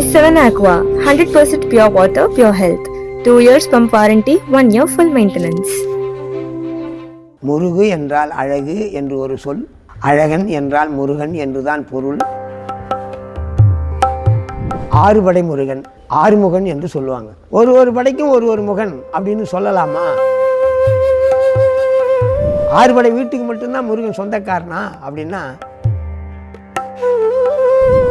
S7 Aqua, 100% pure water, pure health. 2 years pump warranty, 1 year full maintenance. முருகு என்றால் அழகு என்று ஒரு சொல் அழகன் என்றால் முருகன் என்றுதான் பொருள் ஆறுபடை முருகன் ஆறுமுகன் என்று சொல்லுவாங்க ஒரு ஒரு படைக்கும் ஒரு ஒரு முகன் அப்படின்னு சொல்லலாமா ஆறுபடை வீட்டுக்கு மட்டும்தான் முருகன் சொந்தக்காரனா அப்படின்னா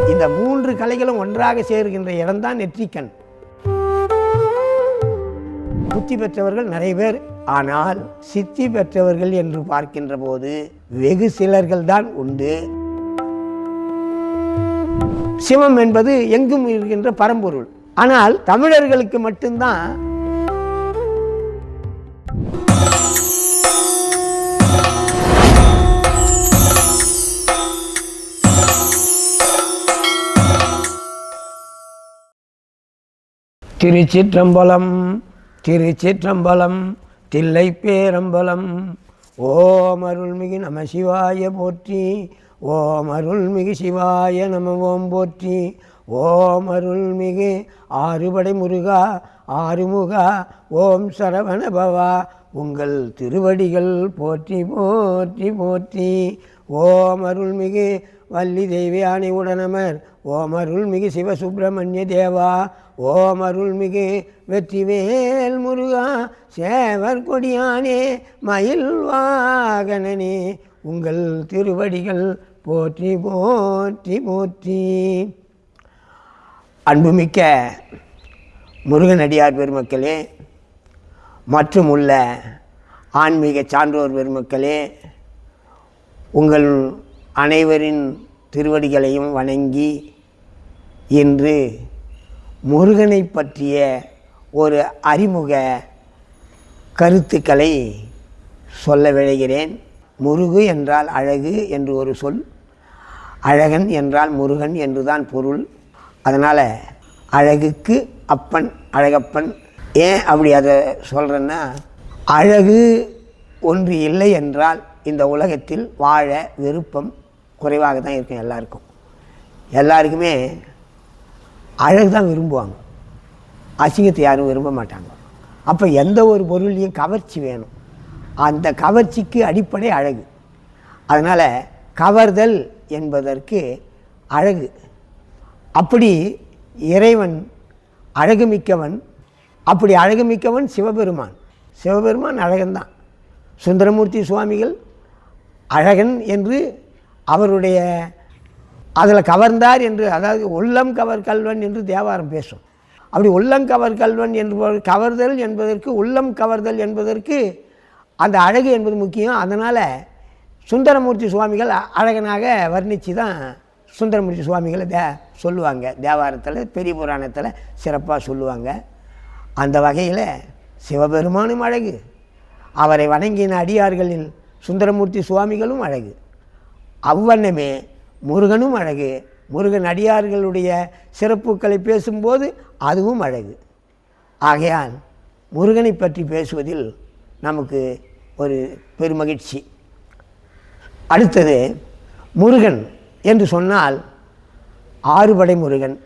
இந்த மூன்று கலைகளும் ஒன்றாக சேர்கின்ற இடம்தான் நெற்றிக்கண். புத்தி பெற்றவர்கள் நிறைய பேர். ஆனால் சித்தி பெற்றவர்கள் என்று பார்க்கின்ற போது வெகு சிலர்கள் தான் உண்டு. சிவம் என்பது எங்கும் இருக்கின்ற பரம்பொருள். ஆனால் தமிழர்களுக்கு மட்டும்தான். திருச்சிற்றம்பலம் திருச்சிற்றம்பலம் தில்லை பேரம்பலம் ஓம் அருள்மிகு நம சிவாய போற்றி ஓம் அருள்மிகு சிவாய நம ஓம் போற்றி. ஓம் அருள்மிகு ஆறுபடை முருகா ஆறுமுகா ஓம் சரவண பவா. உங்கள் திருவடிகள் போற்றி போற்றி போற்றி. ஓம் அருள்மிகு வள்ளி தெய்வியானி உடனமர் ஓம் அருள்மிகு சிவசுப்பிரமணிய தேவா. ஓம் அருள்மிகு வெற்றிவேல் முருகா சேவர் கொடியானே மயில் வாகனனே உங்கள் திருவடிகள் போற்றி போற்றி போற்றி. அன்புமிக்க முருகனடியார் பெருமக்களே மற்றும் உள்ள ஆன்மீக சான்றோர் பெருமக்களே உங்கள் அனைவரின் திருவடிகளையும் வணங்கி இன்று முருகனை பற்றிய ஒரு அறிமுக கருத்துக்களை சொல்ல விழைகிறேன். முருகு என்றால் அழகு என்று ஒரு சொல். அழகன் என்றால் முருகன் என்றுதான் பொருள். அதனால் அழகுக்கு அப்பன் அழகப்பன். ஏன் அப்படி அதை சொல்கிறேன்னா அழகு ஒன்று இல்லை என்றால் இந்த உலகத்தில் வாழ விருப்பம் குறைவாக தான் இருக்கும் எல்லாருக்கும். எல்லாருக்குமே அழகு தான் விரும்புவாங்க. அசிங்கத்தை யாரும் விரும்ப மாட்டாங்க. அப்போ எந்த ஒரு பொருள்லையும் கவர்ச்சி வேணும். அந்த கவர்ச்சிக்கு அடிப்படை அழகு. அதனால் கவர்தல் என்பதற்கு அழகு. அப்படி இறைவன் அழகுமிக்கவன் அப்படி அழகுமிக்கவன் சிவபெருமான். சிவபெருமான் அழகன்தான். சுந்தரமூர்த்தி சுவாமிகள் அழகன் என்று அவருடைய அதில் கவர்ந்தார் என்று அதாவது உள்ளம் கவர் கல்வன் என்று தேவாரம் பேசும். அப்படி உள்ளம் கவர் கல்வன் என்று கவர்தல் என்பதற்கு உள்ளம் கவர்தல் என்பதற்கு அந்த அழகு என்பது முக்கியம். அதனால் சுந்தரமூர்த்தி சுவாமிகள் அழகனாக வர்ணித்து தான் சுந்தரமூர்த்தி சுவாமிகளை தே சொல்லுவாங்க. தேவாரத்தில் பெரிய புராணத்தில் சிறப்பாக சொல்லுவாங்க. அந்த வகையில் சிவபெருமானும் அழகு. அவரை வணங்கின அடியார்களில் சுந்தரமூர்த்தி சுவாமிகளும் அழகு. அவ்வண்ணமே முருகனும் அழகு. முருகன் அடியார்களுடைய சிறப்புகளை பேசும்போது அதுவும் அழகு. ஆகையால் முருகனை பற்றி பேசுவதில் நமக்கு ஒரு பெருமகிழ்ச்சி. அடுத்தது முருகன் என்று சொன்னால் ஆறுபடை முருகன்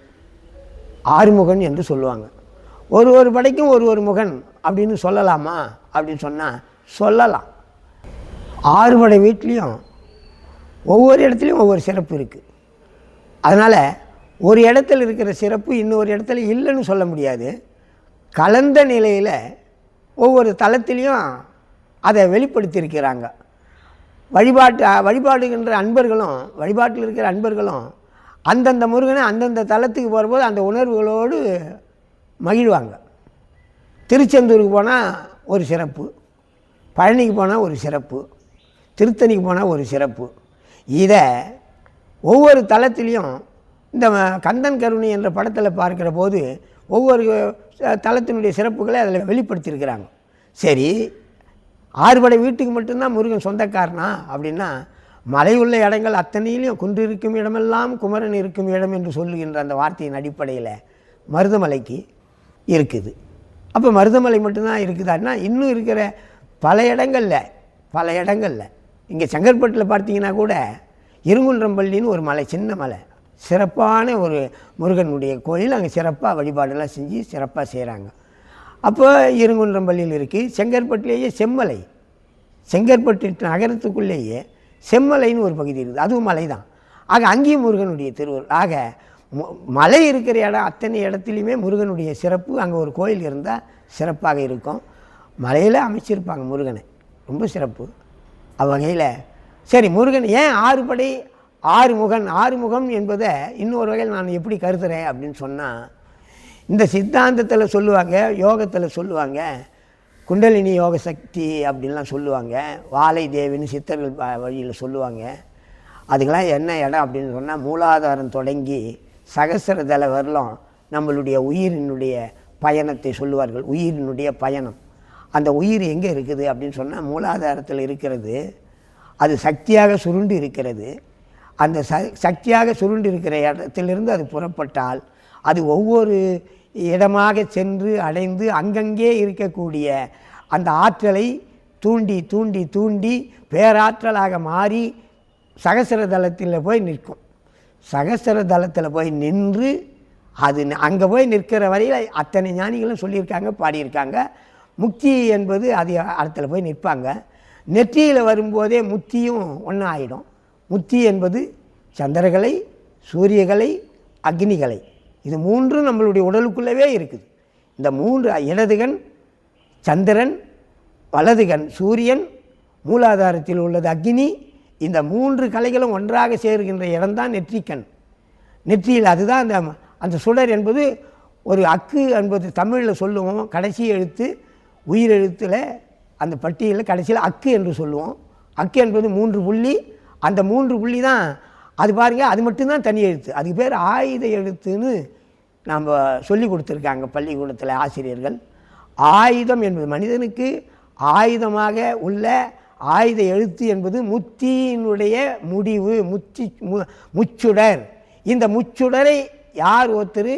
ஆறுமுகன் என்று சொல்லுவாங்க. ஒரு ஒரு படைக்கும் ஒரு ஒரு முகன் அப்படின்னு சொல்லலாமா? அப்படின்னு சொன்னால் சொல்லலாம். ஆறுபடை வீட்லேயும் ஒவ்வொரு இடத்துலையும் ஒவ்வொரு சிறப்பு இருக்குது அதனால் ஒரு இடத்துல இருக்கிற சிறப்பு இன்னொரு இடத்துல இல்லைன்னு சொல்ல முடியாது. கலந்த நிலையில் ஒவ்வொரு தளத்திலையும் அதை வெளிப்படுத்தியிருக்கிறாங்க. வழிபாட்டு வழிபாடுகின்ற அன்பர்களும் வழிபாட்டில் இருக்கிற அன்பர்களும் அந்தந்த முருகனை அந்தந்த தலத்துக்கு போகிறபோது அந்த உணர்வுகளோடு மகிழ்வாங்க. திருச்செந்தூருக்கு போனால் ஒரு சிறப்பு பழனிக்கு போனால் ஒரு சிறப்பு திருத்தணிக்கு போனால் ஒரு சிறப்பு. இதை ஒவ்வொரு தளத்திலையும் இந்த கந்தன் கருணை என்ற படத்தில் பார்க்கிற போது ஒவ்வொரு தளத்தினுடைய சிறப்புகளை அதில் வெளிப்படுத்தியிருக்கிறாங்க. சரி ஆறுபடை வீட்டுக்கு மட்டும்தான் முருகன் சொந்தக்காரனா? அப்படின்னா மலை உள்ள இடங்கள் அத்தனையிலையும் குன்று இருக்கும் இடமெல்லாம் குமரன் இருக்கும் இடம் என்று சொல்லுகின்ற அந்த வார்த்தையின் அடிப்படையில் மருதமலைக்கு இருக்குது. அப்போ மருதமலை மட்டும்தான் இருக்குதான்னா இன்னும் இருக்கிற பல இடங்களில் பல இடங்களில் இங்கே செங்கற்பட்டில் பார்த்தீங்கன்னா கூட இருங்குன்றம்பள்ளின்னு ஒரு மலை சின்ன மலை. சிறப்பான ஒரு முருகனுடைய கோயில். அங்கே சிறப்பாக வழிபாடெல்லாம் செஞ்சு சிறப்பாக செய்கிறாங்க. அப்போ இருங்குன்றம்பள்ளியில் இருக்குது செங்கற்பட்டிலேயே செம்மலை. செங்கற்பட்டு நகரத்துக்குள்ளேயே செம்மலைன்னு ஒரு பகுதி இருக்குது. அதுவும் மலை தான். ஆக அங்கேயும் முருகனுடைய திருவுருள். ஆக மலை இருக்கிற இடம் அத்தனை இடத்துலையுமே முருகனுடைய சிறப்பு. அங்கே ஒரு கோயில் இருந்தால் சிறப்பாக இருக்கும். மலையில் அமைச்சிருப்பாங்க முருகனை. ரொம்ப சிறப்பு. அவ்வகையில் சரி முருகன் ஏன் ஆறுபடை ஆறுமுகன் ஆறு முகன் என்பதை இன்னொரு வகையில் நான் எப்படி கருதுகிறேன் அப்படின்னு சொன்னால் இந்த சித்தாந்தத்தில் சொல்லுவாங்க யோகத்தில் சொல்லுவாங்க குண்டலினி யோக சக்தி அப்படின்லாம் சொல்லுவாங்க வாழை தேவின்னு சித்தர்கள் வழியில் சொல்லுவாங்க. அதுக்கெல்லாம் என்ன இடம் அப்படின்னு சொன்னால் மூலாதாரம் தொடங்கி சகசிரதலை வரலும் நம்மளுடைய உயிரினுடைய பயணத்தை சொல்லுவார்கள் உயிரினுடைய பயணம். அந்த உயிர் எங்கே இருக்குது அப்படின்னு சொன்னால் மூலாதாரத்தில் இருக்கிறது. அது சக்தியாக சுருண்டு இருக்கிறது. அந்த ச சக்தியாக சுருண்டு இருக்கிற இடத்திலிருந்து அது புறப்பட்டால் அது ஒவ்வொரு இடமாக சென்று அடைந்து அங்கங்கே இருக்கக்கூடிய அந்த ஆற்றலை தூண்டி தூண்டி தூண்டி பேராற்றலாக மாறி சகசர தளத்தில் போய் நிற்கும். சகசர தளத்தில் போய் நின்று அது அங்கே போய் நிற்கிற வரையில் அத்தனை ஞானிகளும் சொல்லியிருக்காங்க பாடியிருக்காங்க. முக்தி என்பது அது இடத்துல போய் நிற்பாங்க. நெற்றியில் வரும்போதே முத்தியும் ஒன்றா ஆகிடும் முத்தி என்பது சந்திரகலை சூரியகலை அக்னிகலை. இது மூன்றும் நம்மளுடைய உடலுக்குள்ளவே இருக்குது. இந்த மூன்று இடதுகன் சந்திரன் வலதுகன் சூரியன் மூலாதாரத்தில் உள்ளது அக்னி. இந்த மூன்று கலைகளும் ஒன்றாக சேருகின்ற இடம்தான் நெற்றிக்கண். நெற்றியில் அதுதான் அந்த அந்த சுடர் என்பது ஒரு அக்கு என்பது தமிழில் சொல்லுவோம். கடைசி எழுத்து உயிரெழுத்தில் அந்த பட்டியலில் கடைசியில் அக்கு என்று சொல்லுவோம். அக்கு என்பது மூன்று புள்ளி. அந்த மூன்று புள்ளி தான் அது பாருங்கள் அது மட்டும்தான் தனி எழுத்து. அதுக்கு பேர் ஆயுத எழுத்துன்னு நாம் சொல்லி கொடுத்துருக்காங்க பள்ளிக்கூடத்தில் ஆசிரியர்கள். ஆயுதம் என்பது மனிதனுக்கு ஆயுதமாக உள்ள ஆயுத எழுத்து என்பது முத்தியினுடைய முடிவு முத்தி மு முச்சுடர். இந்த முச்சுடரை யார் ஒருத்தர்?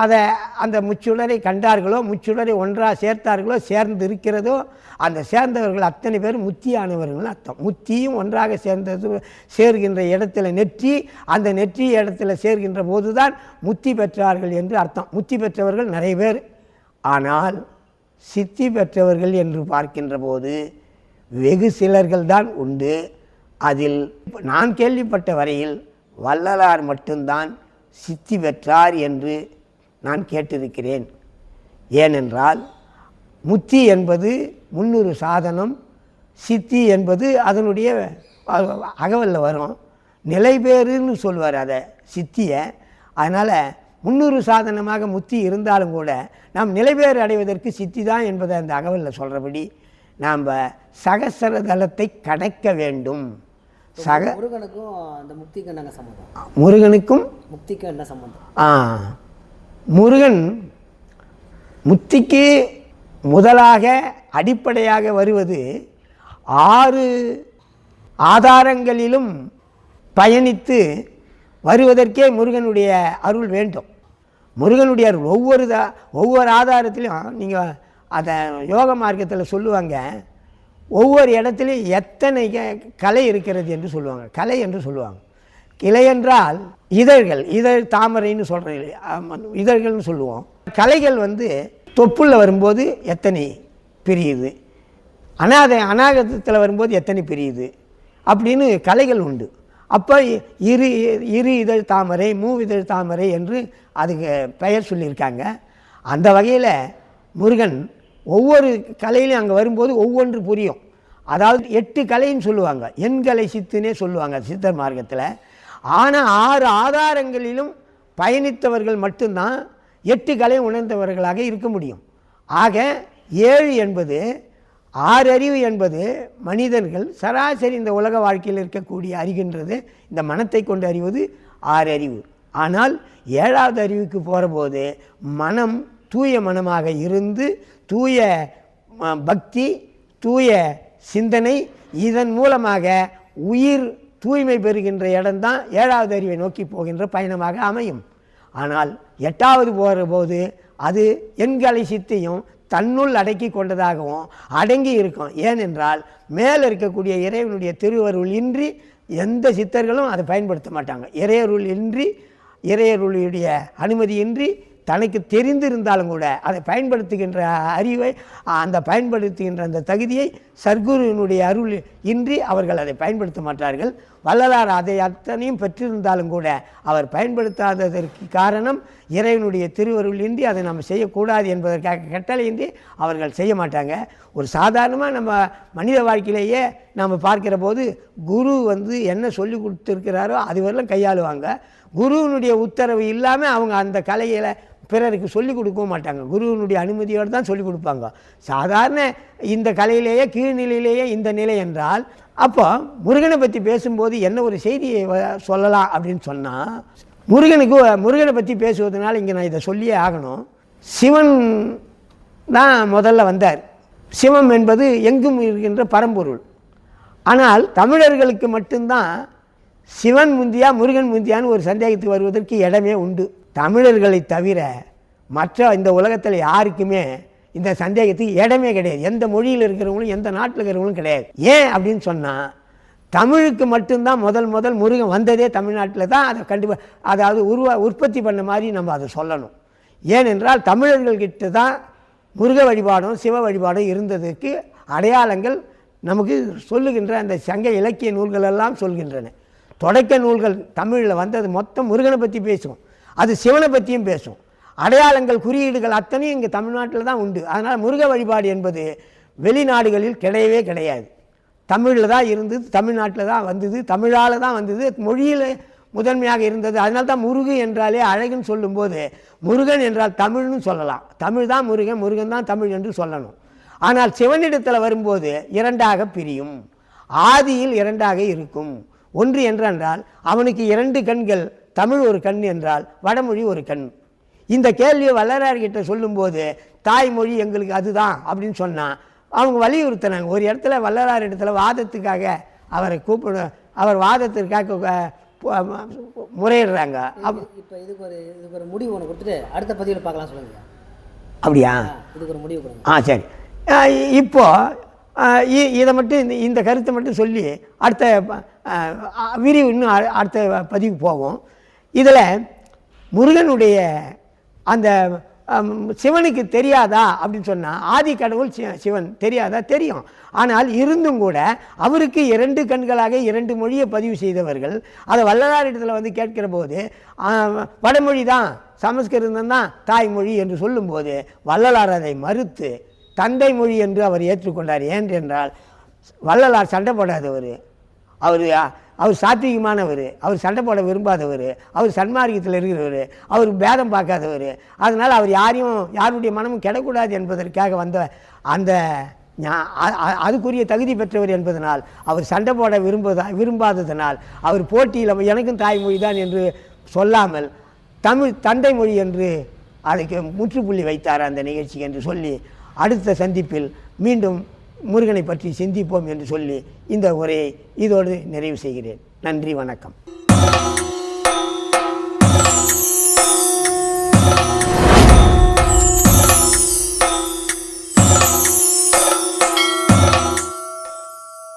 அதை அந்த முச்சுடரை கண்டார்களோ முச்சுடரை ஒன்றாக சேர்த்தார்களோ சேர்ந்து இருக்கிறதோ அந்த சேர்ந்தவர்கள் அத்தனை பேர் முத்தியானவர்கள் அர்த்தம். முத்தியும் ஒன்றாக சேர்ந்தது சேர்கின்ற இடத்துல நெற்றி அந்த நெற்றி இடத்துல சேர்கின்ற போதுதான் முத்தி பெற்றார்கள் என்று அர்த்தம். முத்தி பெற்றவர்கள் நிறைய பேர். ஆனால் சித்தி பெற்றவர்கள் என்று பார்க்கின்ற போது வெகு சிலர்கள் தான் உண்டு. அதில் நான் கேள்விப்பட்ட வரையில் வள்ளலார் மட்டும்தான் சித்தி பெற்றார் என்று நான் கேட்டிருக்கிறேன். ஏனென்றால் முத்தி என்பது முன்னூறு சாதனம் சித்தி என்பது அதனுடைய அகவலில் வரும். நிலைபேறுன்னு சொல்லுவார் அதை சித்தியை. அதனால் முன்னூறு சாதனமாக முத்தி இருந்தாலும் கூட நாம் நிலைபேறு அடைவதற்கு சித்தி தான் என்பதை அந்த அகவலில் சொல்கிறபடி நாம் சகசர தலத்தை கடக்க வேண்டும். சக முருகனுக்கும் அந்த முக்திக்கு என்னங்க சம்மந்தம் முருகனுக்கும் முக்திக்கு என்ன சம்மந்தம் ஆ முருகன் முத்திக்கு முதலாக அடிப்படையாக வருவது ஆறு ஆதாரங்களிலும் பயணித்து வருவதற்கே முருகனுடைய அருள் வேண்டும். முருகனுடைய அருள் ஒவ்வொரு தா ஒவ்வொரு ஆதாரத்திலையும் நீங்கள் அதை யோக மார்க்கத்தில் சொல்லுவாங்க. ஒவ்வொரு இடத்துலையும் எத்தனை க- கலை இருக்கிறது என்று சொல்லுவாங்க. கலை என்று சொல்லுவாங்க. கிளை என்றால் இதழ்கள் இதழ் தாமரைன்னு சொல்கிறேன் இதழ்கள்னு சொல்லுவோம். கலைகள் வந்து தொப்புள்ள வரும்போது எத்தனை பிரியுது? அனாதை அநாகத்தில் வரும்போது எத்தனை பிரியுது? அப்படின்னு கலைகள் உண்டு. அப்போ இரு இரு இதழ் தாமரை மூவிதழ் தாமரை என்று அதுக்கு பெயர் சொல்லியிருக்காங்க. அந்த வகையில் முருகன் ஒவ்வொரு கலையிலையும் அங்கே வரும்போது ஒவ்வொன்று புரியும். அதாவது எட்டு கலைன்னு சொல்லுவாங்க. எண்கலை சித்துனே சொல்லுவாங்க சித்தர் மார்க்கத்தில். ஆனால் ஆறு ஆதாரங்களிலும் பயணித்தவர்கள் மட்டும்தான் எட்டு கலை உணர்ந்தவர்களாக இருக்க முடியும். ஆக ஏழு என்பது ஆறறிவு என்பது மனிதர்கள் சராசரி இந்த உலக வாழ்க்கையில் இருக்கக்கூடிய அறிகின்றது இந்த மனத்தை கொண்டு அறிவது ஆறு அறிவு. ஆனால் ஏழாவது அறிவுக்கு போகிறபோது மனம் தூய மனமாக இருந்து தூய பக்தி தூய சிந்தனை இதன் மூலமாக உயிர் தூய்மை பெறுகின்ற இடம்தான் ஏழாவது அறிவை நோக்கி போகின்ற பயணமாக அமையும். ஆனால் எட்டாவது போகிற போது அது எண்களை சித்தையும் தன்னுள் அடக்கி கொண்டதாகவும் அடங்கி இருக்கும். ஏனென்றால் மேலே இருக்கக்கூடிய இறைவனுடைய திருவருள் இன்றி எந்த சித்தர்களும் அதை பயன்படுத்த மாட்டாங்க. இறையருள் இன்றி இறையருளுடைய அனுமதியின்றி தனக்கு தெரிந்திருந்தாலும் கூட அதை பயன்படுத்துகின்ற அறிவை அந்த பயன்படுத்துகின்ற அந்த தகுதியை சர்க்குருவினுடைய அருள் இன்றி அவர்கள் அதை பயன்படுத்த மாட்டார்கள். வள்ளலார் அதை அத்தனையும் பெற்றிருந்தாலும் கூட அவர் பயன்படுத்தாததற்கு காரணம் இறைவனுடைய திருவருள் இன்றி அதை நம்ம செய்யக்கூடாது என்பதற்காக கட்டளையின்றி அவர்கள் செய்ய மாட்டாங்க. ஒரு சாதாரணமாக நம்ம மனித வாழ்க்கையிலேயே நம்ம பார்க்கிற போது குரு வந்து என்ன சொல்லி கொடுத்துருக்கிறாரோ அதுவரெல்லாம் கையாளுவாங்க. குருவினுடைய உத்தரவு இல்லாமல் அவங்க அந்த கலையில் பிறருக்கு சொல்லிக் கொடுக்கவும் மாட்டாங்க. குருவினுடைய அனுமதியோடு தான் சொல்லிக் கொடுப்பாங்க. சாதாரண இந்த கலையிலேயே கீழ்நிலையிலேயே இந்த நிலை என்றால் அப்போ முருகனை பற்றி பேசும்போது என்ன ஒரு செய்தியை வ- சொல்லலாம் அப்படின்னு சொன்னால் முருகனுக்கு முருகனை பற்றி பேசுவதனால இங்கே நான் இதை சொல்லியே ஆகணும். சிவன் தான் முதல்ல வந்தார். சிவம் என்பது எங்கும் இருக்கின்ற பரம்பொருள். ஆனால் தமிழர்களுக்கு மட்டும்தான் சிவன் முந்தியா முருகன் முந்தியான்னு ஒரு சந்தேகத்துக்கு வருவதற்கு இடமே உண்டு. தமிழர்களை தவிர மற்ற இந்த உலகத்தில் யாருக்குமே இந்த சந்தேகத்துக்கு இடமே கிடையாது. எந்த மொழியில் இருக்கிறவங்களும் எந்த நாட்டில் இருக்கிறவங்களும் கிடையாது. ஏன் அப்படின்னு சொன்னால் தமிழுக்கு மட்டும்தான் முதல் முதல் முருகன் வந்ததே தமிழ்நாட்டில் தான். அதை கண்டிப்பாக அதாவது உருவா உற்பத்தி பண்ண மாதிரி நம்ம அதை சொல்லணும். ஏனென்றால் தமிழர்கள்கிட்ட தான் முருக வழிபாடும் சிவ வழிபாடும் இருந்ததுக்கு அடையாளங்கள் நமக்கு சொல்லுகின்ற அந்த சங்க இலக்கிய நூல்கள் எல்லாம் சொல்கின்றன. தொடக்க நூல்கள் தமிழில் வந்தது மொத்தம் முருகனை பற்றி பேசுவோம். அது சிவனை பற்றியும் பேசும். அடையாளங்கள் குறியீடுகள் அத்தனையும் இங்கே தமிழ்நாட்டில் தான் உண்டு. அதனால் முருக வழிபாடு என்பது வெளிநாடுகளில் கிடையவே கிடையாது. தமிழில் தான் இருந்தது தமிழ்நாட்டில் தான் வந்தது தமிழால் தான் வந்தது மொழியில் முதன்மையாக இருந்தது. அதனால தான் முருகு என்றாலே அழகுன்னு சொல்லும்போது முருகன் என்றால் தமிழ்னு சொல்லலாம். தமிழ் தான் முருகன் முருகன் தான் தமிழ் என்று சொல்லணும். ஆனால் சிவனிடத்தில் வரும்போது இரண்டாக பிரியும். ஆதியில் இரண்டாக இருக்கும். ஒன்று என்றென்றால் அவனுக்கு இரண்டு கண்கள் தமிழ் ஒரு கண் என்றால் வடமொழி ஒரு கண். இந்த கேள்வியை வள்ளலார்கிட்ட சொல்லும்போது தாய்மொழி எங்களுக்கு அதுதான் அப்படின்னு சொன்னால் அவங்க வலியுறுத்தினாங்க. ஒரு இடத்துல வள்ளலார் இடத்துல வாதத்துக்காக அவரை கூப்பிட அவர் வாதத்திற்காக முறையிடுறாங்க. இப்போ இதுக்கு ஒரு இதுக்கு ஒரு முடிவு ஒன்று கொடுத்துட்டு அடுத்த பதிவில் பார்க்கலாம் சொல்லுங்க. அப்படியா? இதுக்கு ஒரு முடிவு கொடுங்க. ஆ சரி. அஹ் இ- இப்போ அஹ் இ- இதை மட்டும் இந்த இந்த கருத்தை மட்டும் சொல்லி அடுத்த விரிவு இன்னும் அடுத்த பதிவுக்கு போவோம். இதில் முருகனுடைய அந்த சிவனுக்கு தெரியாதா அப்படின்னு சொன்னால் ஆதி கடவுள் சி- சிவன் தெரியாதா? தெரியும். ஆனால் இருந்தும் கூட அவருக்கு இரண்டு கண்களாக இரண்டு மொழியை பதிவு செய்தவர்கள் அதை வள்ளலாரிடத்தில் வந்து கேட்கிற போது வடமொழி தான் சமஸ்கிருதம் தான் தாய்மொழி என்று சொல்லும்போது வள்ளலார் அதை மறுத்து தந்தை மொழி என்று அவர் ஏற்றுக்கொண்டார். ஏன் என்றால் வள்ளலார் சண்டை போடாதவர். அவர் அவர் சாத்வீகமானவர் அவர் சண்டை போட விரும்பாதவர் அவர் சன்மார்க்கத்தில் இருக்கிறவர் அவர் பேதம் பார்க்காதவர். அதனால் அவர் யாரையும் யாருடைய மனமும் கெடக்கூடாது என்பதற்காக வந்த அந்த அ- அதுக்குரிய தகுதி பெற்றவர் என்பதனால் அவர் சண்டை போட விரும்புவதா விரும்பாததனால் அவர் போட்டியில் எனக்கும் தாய்மொழி தான் என்று சொல்லாமல் தமிழ் தந்தை மொழி என்று அதுக்கு முற்றுப்புள்ளி வைத்தார் அந்த நிகழ்ச்சி என்று சொல்லி அடுத்த சந்திப்பில் மீண்டும் முருகனை பற்றி சிந்திப்போம் என்று சொல்லி இந்த உரையை இதோடு நிறைவு செய்கிறேன். நன்றி வணக்கம்.